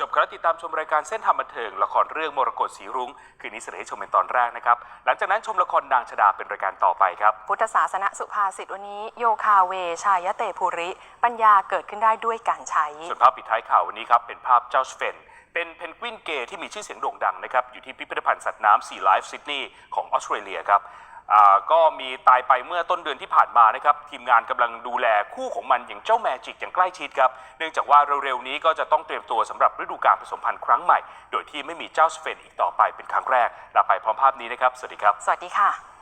จบครับติดตามชมรายการเส้นทางบันเทิงละครเรื่องมรกตสีรุ้งคืนนี้เสนอให้ชมเป็นตอนแรกนะครับ หลังจากนั้นชมละครนางชดาเป็นรายการต่อไปครับ พุทธศาสนสุภาษิตวันนี้ โยคาเว ชายเตภูริ ปัญญาเกิดขึ้นได้ด้วยการใช้ ส่วนภาพปิดท้ายข่าววันนี้ครับ เป็นภาพเจ้าสเฟน เป็นเพนกวินเกย์ที่มีชื่อเสียงโด่งดังนะครับอยู่ที่พิพิธภัณฑ์สัตว์น้ำซีไลฟ์ซิดนีย์ของออสเตรเลียครับ อ่าก็มีตายไปเมื่อต้นเดือนที่ผ่านมานะครับทีมงานกำลังดูแลคู่ของมันอย่างเจ้าแมจิกอย่างใกล้ชิดครับเนื่องจากว่าเร็วๆนี้ก็จะต้องเตรียมตัวสำหรับฤดูกาลผสมพันธุ์ครั้งใหม่ โดยที่ไม่มีเจ้าสเฟนอีกต่อไปเป็นครั้งแรกลาไปพร้อมภาพนี้นะครับสวัสดีครับ สวัสดีค่ะ